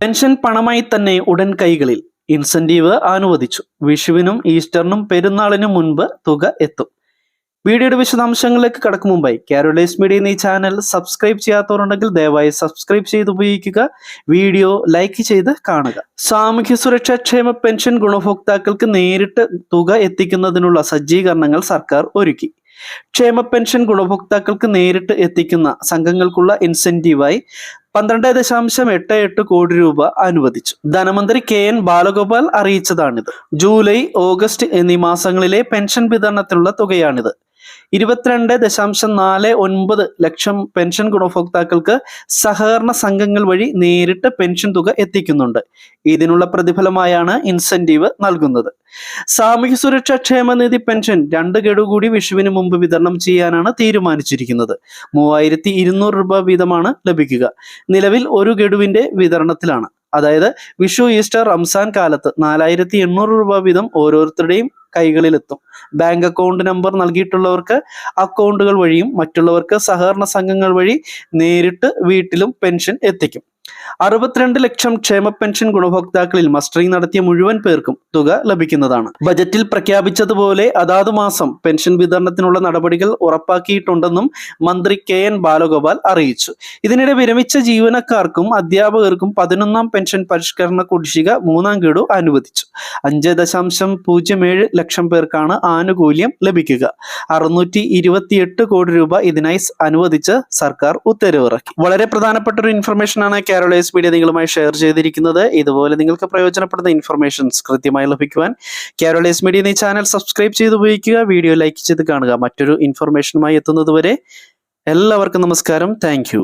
Pension പണമായി തന്നെ ഉടൻ കൈകളിൽ. ഇൻസെന്റീവ് അനുവദിച്ചു വിഷുവിനും ഈസ്റ്ററിനും പെരുന്നാളിനും മുൻപ് തുക എത്തും. വീഡിയോയുടെ വിശദാംശങ്ങളിലേക്ക് കടക്കും മുമ്പായി. കാരോളൈസ് മീഡിയ എന്നീ ചാനൽ സബ്സ്ക്രൈബ് ചെയ്യാത്തവരുണ്ടെങ്കിൽ ദയവായി സബ്സ്ക്രൈബ് ചെയ്ത് ഉപയോഗിക്കുക. വീഡിയോ ലൈക്ക് ചെയ്ത് കാണുക. സാമൂഹ്യ സുരക്ഷാ ക്ഷേമ പെൻഷൻ ഗുണഭോക്താക്കൾക്ക് നേരിട്ട് തുക എത്തിക്കുന്നതിനുള്ള സജ്ജീകരണങ്ങൾ സർക്കാർ ഒരുക്കി. ക്ഷേമ പെൻഷൻ ഗുണഭോക്താക്കൾക്ക് നേരിട്ട് എത്തിക്കുന്ന സംഘങ്ങൾക്കുള്ള ഇൻസെന്റീവായി പന്ത്രണ്ട് ദശാംശം എട്ട് എട്ട് കോടി രൂപ അനുവദിച്ചു. ധനമന്ത്രി കെ എൻ ബാലഗോപാൽ അറിയിച്ചതാണിത്. ജൂലൈ ഓഗസ്റ്റ് എന്നീ മാസങ്ങളിലെ പെൻഷൻ വിതരണത്തിലുള്ള തുകയാണിത്. ഇരുപത്തിരണ്ട് ദശാംശം നാല് ഒൻപത് ലക്ഷം പെൻഷൻ ഗുണഭോക്താക്കൾക്ക് സഹകരണ സംഘങ്ങൾ വഴി നേരിട്ട് പെൻഷൻ തുക എത്തിക്കുന്നുണ്ട്. ഇതിനുള്ള പ്രതിഫലമായാണ് ഇൻസെന്റീവ് നൽകുന്നത്. സാമൂഹ്യ സുരക്ഷാ ക്ഷേമനിധി പെൻഷൻ രണ്ട് ഗഡു കൂടി വിഷുവിന് മുമ്പ് വിതരണം ചെയ്യാനാണ് തീരുമാനിച്ചിരിക്കുന്നത്. മൂവായിരത്തി ഇരുന്നൂറ് രൂപ വീതമാണ് ലഭിക്കുക. നിലവിൽ ഒരു ഗഡുവിന്റെ വിതരണത്തിലാണ്. അതായത് വിഷു ഈസ്റ്റർ റംസാൻ കാലത്ത് നാലായിരത്തി എണ്ണൂറ് രൂപ വീതം ഓരോരുത്തരുടെയും കൈകളിലെത്തും. ബാങ്ക് അക്കൗണ്ട് നമ്പർ നൽകിയിട്ടുള്ളവർക്ക് അക്കൗണ്ടുകൾ വഴിയും മറ്റുള്ളവർക്ക് സഹകരണ സംഘങ്ങൾ വഴി നേരിട്ട് വീട്ടിലും പെൻഷൻ എത്തിക്കും. അറുപത്തിരണ്ട് ലക്ഷം ക്ഷേമ പെൻഷൻ ഗുണഭോക്താക്കളിൽ മസ്റ്ററിംഗ് നടത്തിയ മുഴുവൻ പേർക്കും തുക ലഭിക്കുന്നതാണ്. ബജറ്റിൽ പ്രഖ്യാപിച്ചതുപോലെ അതാതു മാസം പെൻഷൻ വിതരണത്തിനുള്ള നടപടികൾ ഉറപ്പാക്കിയിട്ടുണ്ടെന്നും മന്ത്രി കെ എൻ ബാലഗോപാൽ അറിയിച്ചു. ഇതിനിടെ വിരമിച്ച ജീവനക്കാർക്കും അധ്യാപകർക്കും പതിനൊന്നാം പെൻഷൻ പരിഷ്കരണ കുടിശ്ശിക മൂന്നാം ഗഡു അനുവദിച്ചു. അഞ്ച് ദശാംശം പൂജ്യം ഏഴ് ലക്ഷം പേർക്കാണ് ആനുകൂല്യം ലഭിക്കുക. അറുന്നൂറ്റി ഇരുപത്തിയെട്ട് കോടി രൂപ ഇതിനായി അനുവദിച്ച് സർക്കാർ ഉത്തരവിറക്കി. വളരെ പ്രധാനപ്പെട്ട ഒരു ഇൻഫർമേഷൻ ആണ് കാരോളൈസ് മീഡിയ നിങ്ങളുമായി ഷെയർ ചെയ്തിരിക്കുന്നത്. ഇതുപോലെ നിങ്ങൾക്ക് പ്രയോജനപ്പെടുന്ന ഇൻഫർമേഷൻസ് കൃത്യമായി ലഭിക്കുവാൻ എസ് മീഡിയ എന്ന ചാനൽ സബ്സ്ക്രൈബ് ചെയ്ത് ഉപയോഗിക്കുക. വീഡിയോ ലൈക്ക് ചെയ്ത് കാണുക. മറ്റൊരു ഇൻഫർമേഷനുമായി എത്തുന്നതുവരെ എല്ലാവർക്കും നമസ്കാരം. താങ്ക്